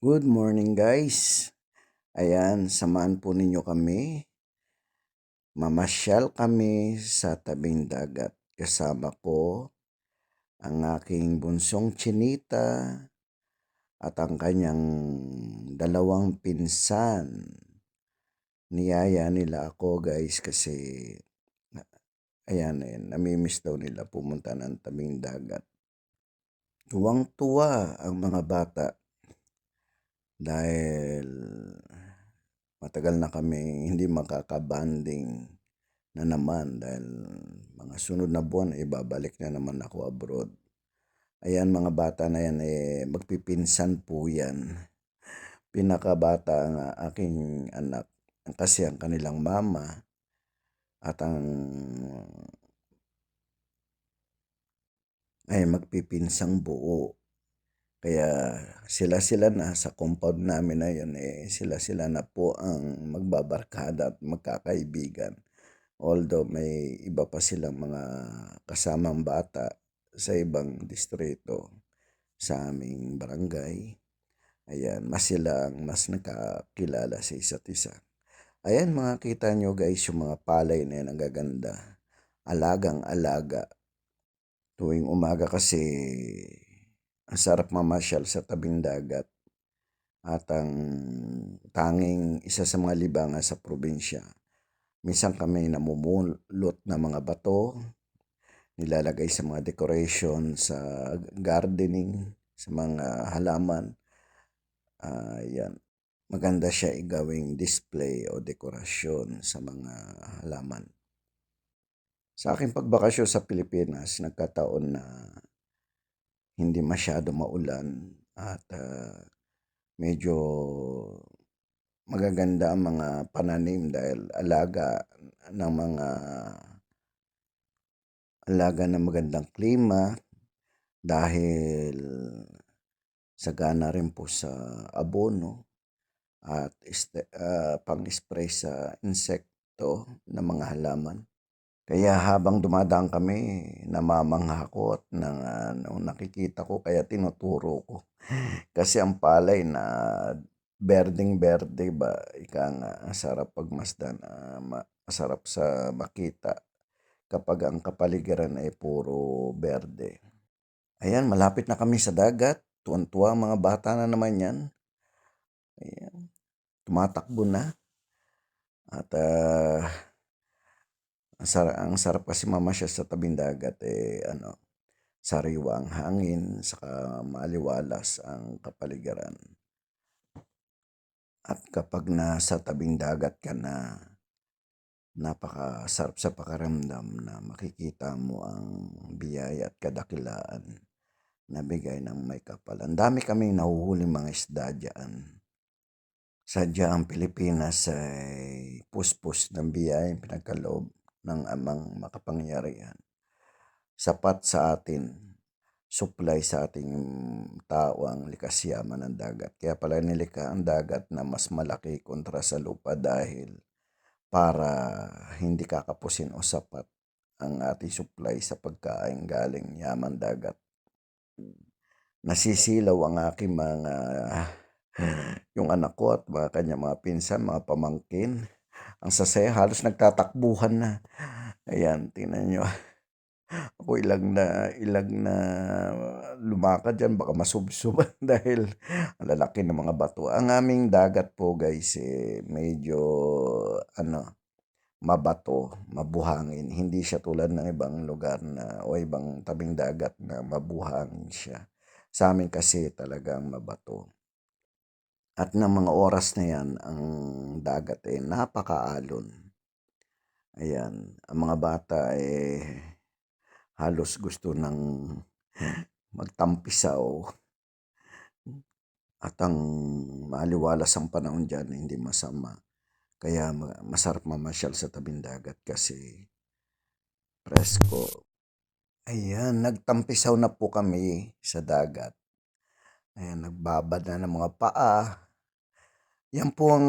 Good morning guys. Ayan, samahan po ninyo kami. Mamasyal kami sa tabing dagat. Kasama ko ang aking bunsong chinita at ang kanyang dalawang pinsan. Niyaya nila ako guys kasi ayan eh, namimiss daw nila pumunta ng tabing dagat. Tuwang-tuwa ang mga bata dahil matagal na kami hindi makakabanding na naman dahil mga sunod na buwan ay babalik na naman ako abroad. Ayan mga bata na yan eh magpipinsan po yan. Pinakabata ang aking anak kasi ang kanilang mama at ang ay magpipinsang buo. Kaya sila-sila na sa compound namin na yun eh sila-sila na po ang magbabarkada at magkakaibigan. Although may iba pa silang mga kasamang bata sa ibang distrito sa aming barangay. Ayan, mas sila ang mas nakakilala sa isa't isa. Ayan, mga kita nyo guys, yung mga palay na yan ang gaganda. Alagang alaga. Tuwing umaga kasi ang sarap mamasyal sa tabing dagat at ang tanging isa sa mga libangan sa probinsya. Minsan kami namumulot na mga bato, nilalagay sa mga decoration, sa gardening, sa mga halaman. Yan. Maganda siya igawing display o dekorasyon sa mga halaman. Sa aking pagbakasyon sa Pilipinas, nagkataon na hindi masyado maulan at ah, medyo magaganda ang mga pananim dahil alaga ng mga alaga ng magandang klima dahil sagana rin po sa abono at este, ah, pang-spray sa insekto ng mga halaman. Kaya habang dumadaan kami, namamangha ako at nang, ano, nakikita ko kaya tinuturo ko. Kasi ang palay na berdeng-berde ba, ika nga, ang sarap pagmasdan, ah, ma- masarap sa makita kapag ang kapaligiran ay puro berde. Ayan, malapit na kami sa dagat. Tuwan-tuwa mga bata na naman yan. Ayan, tumatakbo na. At ah, ang, sarap, ang sarap kasi mamasyal sa tabing dagat eh ano, sariwa ang hangin, saka maliwalas ang kapaligiran. At kapag nasa tabing dagat ka na, napakasarap sa pakaramdam na makikita mo ang biyaya at kadakilaan na bigay ng may kapal. Ang dami kaming nahuhuli mga isda dyan. Sadya ang Pilipinas ay puspos ng biyayang pinagkaloob ng amang makapangyarihan. Sapat sa atin, supply sa ating tao ang likas yaman ng dagat. Kaya pala nilikha ang dagat na mas malaki kontra sa lupa dahil para hindi kakapusin o sapat ang ating supply sa pagkain galing yaman dagat. Nasisilaw ang aking mga yung anak ko at mga kanya mga pinsan, mga pamangkin. Ang sasaya, halos nagtatakbuhan na. Ayan, tingnan nyo. Ako ilang na, ilang na lumakad dyan, baka masubsoban dahil ang lalaki ng mga bato. Ang aming dagat po guys, eh, medyo ano, mabato, mabuhangin. Hindi siya tulad ng ibang lugar na o ibang tabing dagat na mabuhangin siya. Sa amin kasi talagang mabato. At ng mga oras na yan, ang dagat eh napakaalon. Ayan, ang mga bata eh halos gusto ng magtampisaw. At ang maliwalas ang panahon dyan, hindi masama. Kaya ma- masarap mamasyal sa tabing dagat kasi presko. Ayan, nagtampisaw na po kami sa dagat. Ayan, nagbabad na ng mga paa. Yan po ang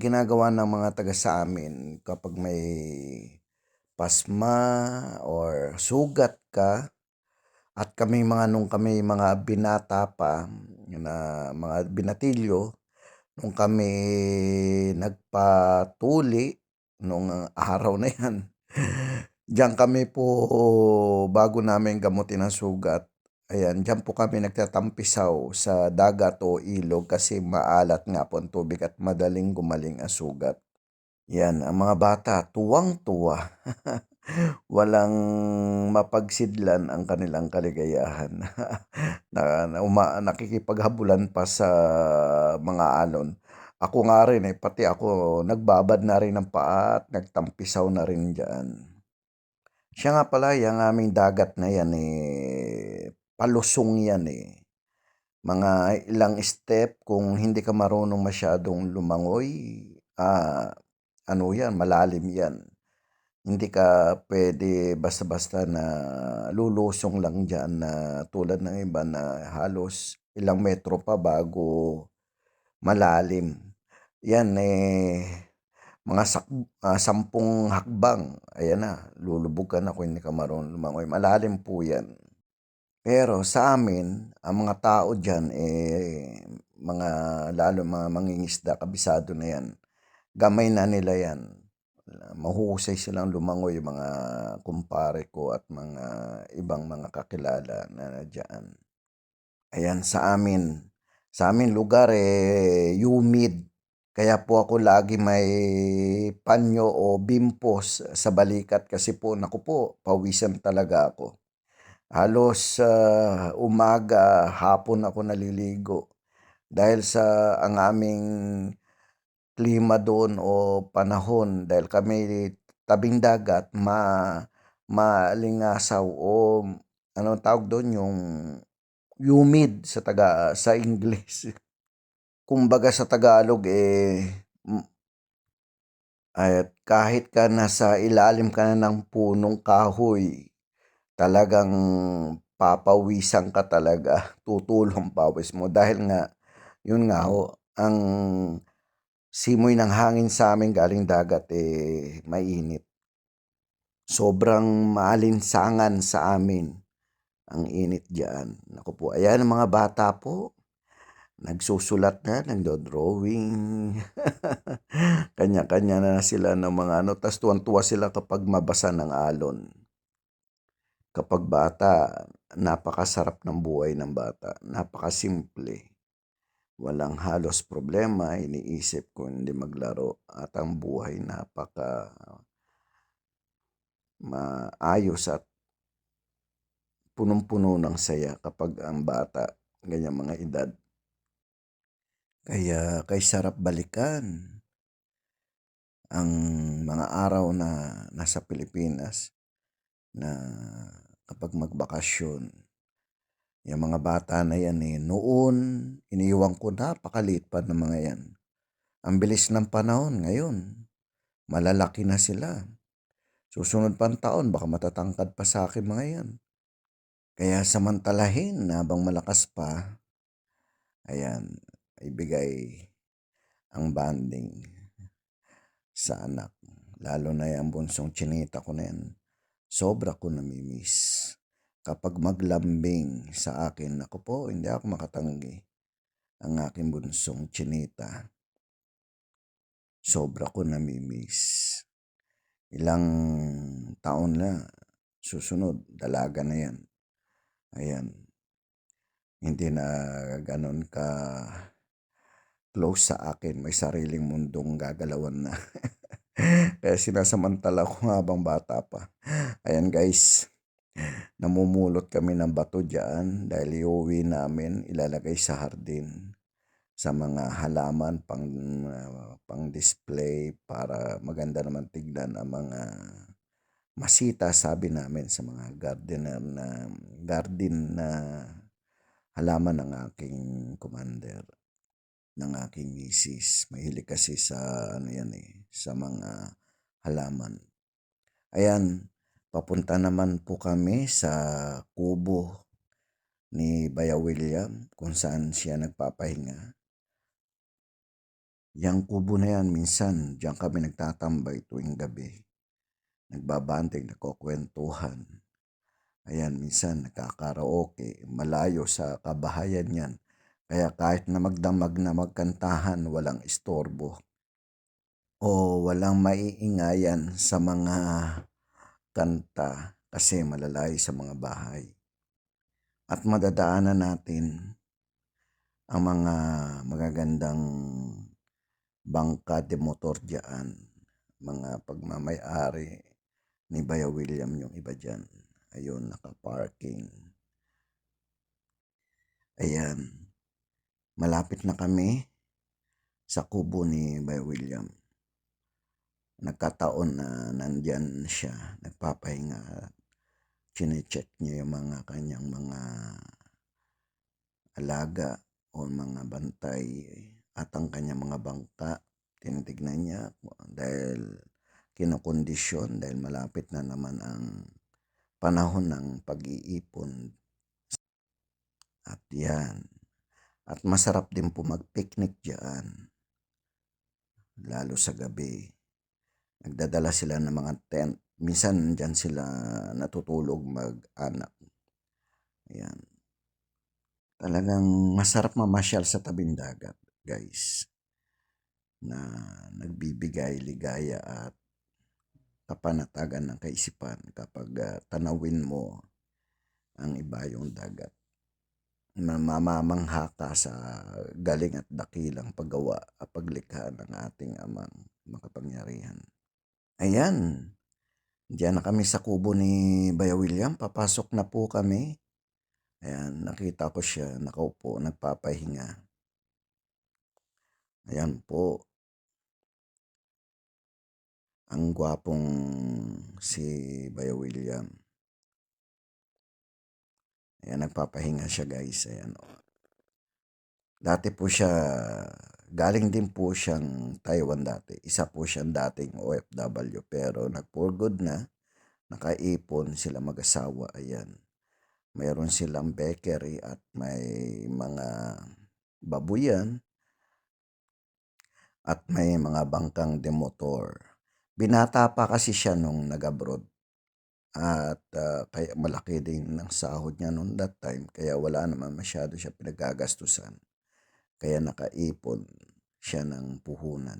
ginagawa ng mga taga sa amin kapag may pasma or sugat ka at kami mga nung kami mga binata pa na mga binatilyo nung kami nagpatuli nung araw na yan. Diyan kami po bago namin gamutin ang sugat. Ayan, diyan po kami nagtatampisaw sa dagat o ilog kasi maalat nga po ang tubig at madaling gumaling ang sugat. Yan, ang mga bata, tuwang-tuwa. Walang mapagsidlan ang kanilang kaligayahan. na, na uma, nakikipaghabulan pa sa mga alon. Ako nga rin eh, pati ako nagbabad na rin ng paa at nagtampisaw na rin dyan. Siya nga pala, yung aming dagat na yan eh, palusong yan eh. Mga ilang step, kung hindi ka marunong masyadong lumangoy, ah, ano yan, malalim yan. Hindi ka pwede basta-basta na lulusong lang dyan na tulad ng iba na halos ilang metro pa bago malalim. Yan eh, mga sak, ah, sampung hakbang, ayan na, lulubog ka na kung hindi ka marunong lumangoy. Malalim po yan. Pero sa amin, ang mga tao dyan, eh, mga, lalo mga mangingisda, kabisado na yan. Gamay na nila yan. Mahusay silang lumangoy, yung mga kumpare ko at mga ibang mga kakilala na dyan. Ayan, sa amin, sa amin lugar, eh, humid. Kaya po ako lagi may panyo o bimpos sa balikat kasi po, naku po, pawisan talaga ako. Halos uh, umaga, hapon ako naliligo. Dahil sa ang aming klima doon o panahon, dahil kami tabing dagat, ma maalingasaw o ano tawag doon yung humid sa taga sa English. Kumbaga sa Tagalog eh at kahit ka nasa ilalim ka na ng punong kahoy, talagang papawisan ka talaga, tutulong pawis mo dahil nga yun nga ho, ang simoy ng hangin sa amin galing dagat eh mainit. Sobrang maalinsangan sa amin ang init diyan. Naku po, ayan ang mga bata po. Nagsusulat na, nagdo-drawing. Kanya-kanya na sila ng mga ano. Tapos tuwan-tuwa sila kapag mabasa ng alon kapag bata, napakasarap ng buhay ng bata. Napakasimple. Walang halos problema, iniisip ko hindi maglaro. At ang buhay napaka maayos at punong-puno ng saya kapag ang bata, ganyan mga edad. Kaya kay sarap balikan ang mga araw na nasa Pilipinas na kapag magbakasyon. Yung mga bata na yan eh, noon, iniiwan ko napakaliit pa ng mga yan. Ang bilis ng panahon ngayon, malalaki na sila. Susunod pang taon, baka matatangkad pa sa akin mga yan. Kaya samantalahin na habang malakas pa, ayan, ibigay ang banding sa anak. Lalo na yung bunsong chinita ko na yan sobra ko namimiss. Kapag maglambing sa akin, ako po, hindi ako makatanggi. Ang aking bunsong chinita. Sobra ko namimiss. Ilang taon na, susunod, dalaga na yan. Ayan. Hindi na ganon ka close sa akin. May sariling mundong gagalawan na. Kaya sinasamantala ko habang bata pa. Ayan guys, namumulot kami ng bato dyan dahil iuwi namin ilalagay sa hardin sa mga halaman pang uh, pang display para maganda naman tignan ang mga masita sabi namin sa mga gardener na garden na halaman ng aking commander ng aking misis. Mahilig kasi sa ano yan eh, sa mga halaman. Ayan, papunta naman po kami sa kubo ni Baya William kung saan siya nagpapahinga. Yang kubo na yan, minsan diyan kami nagtatambay tuwing gabi. Nagbabantay, nagkukwentuhan. Ayan, minsan nagkakaraoke, malayo sa kabahayan yan. Kaya kahit na magdamag na magkantahan, walang istorbo. O walang maiingayan sa mga kanta kasi malalayo sa mga bahay. At madadaanan natin ang mga magagandang bangka de motor dyan. Mga pagmamayari ni Baya William yung iba dyan. Ayun, nakaparking. Ayan. Malapit na kami sa kubo ni Bay William. Nagkataon na nandyan siya, nagpapahinga. Chinecheck niya yung mga kanyang mga alaga o mga bantay at ang kanyang mga bangka. Tinitignan niya dahil kinokondisyon dahil malapit na naman ang panahon ng pag-iipon. At yan. At masarap din po mag-picnic dyan. Lalo sa gabi. Nagdadala sila ng mga tent. Minsan dyan sila natutulog mag-anak. Ayan. Talagang masarap mamasyal sa tabing dagat, guys. Na nagbibigay ligaya at kapanatagan ng kaisipan kapag ah, tanawin mo ang ibayong dagat mamamangha ka sa galing at dakilang paggawa at paglikha ng ating amang makapangyarihan. Ayan, diyan na kami sa kubo ni Baya William. Papasok na po kami. Ayan, nakita ko siya nakaupo, nagpapahinga. Ayan po. Ang gwapong si Baya William. Ayan, nagpapahinga siya guys. Ayan. o. Dati po siya, galing din po siyang Taiwan dati. Isa po siyang dating OFW pero nag-for good na. Nakaipon sila mag-asawa. Ayan. Mayroon silang bakery at may mga babuyan at may mga bangkang demotor. Binata pa kasi siya nung nag-abroad at ah, kaya malaki din ng sahod niya noon that time kaya wala naman masyado siya pinagagastusan kaya nakaipon siya ng puhunan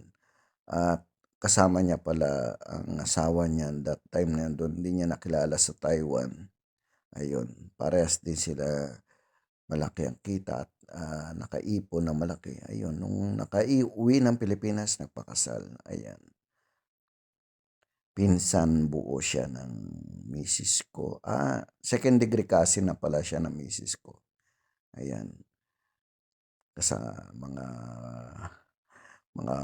at kasama niya pala ang asawa niya that time na doon hindi niya nakilala sa Taiwan ayun parehas din sila malaki ang kita at ah, nakaipon na malaki ayun nung nakaiuwi ng Pilipinas nagpakasal ayan pinsan buo siya ng misis ko. Ah, second degree kasi na pala siya ng misis ko. Ayan. Sa mga mga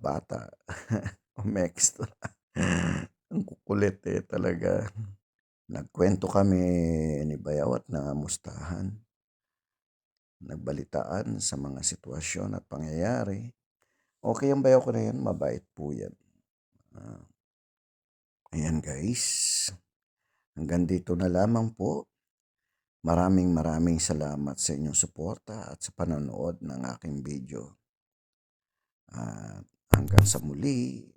bata. Umex. Ang kukulit eh talaga. Nagkwento kami ni Bayawat na mustahan. Nagbalitaan sa mga sitwasyon at pangyayari. Okay ang bayaw ko na yan, mabait po yan. Ah, Ayan guys. Hanggang dito na lamang po. Maraming maraming salamat sa inyong suporta at sa panonood ng aking video. At hanggang sa muli,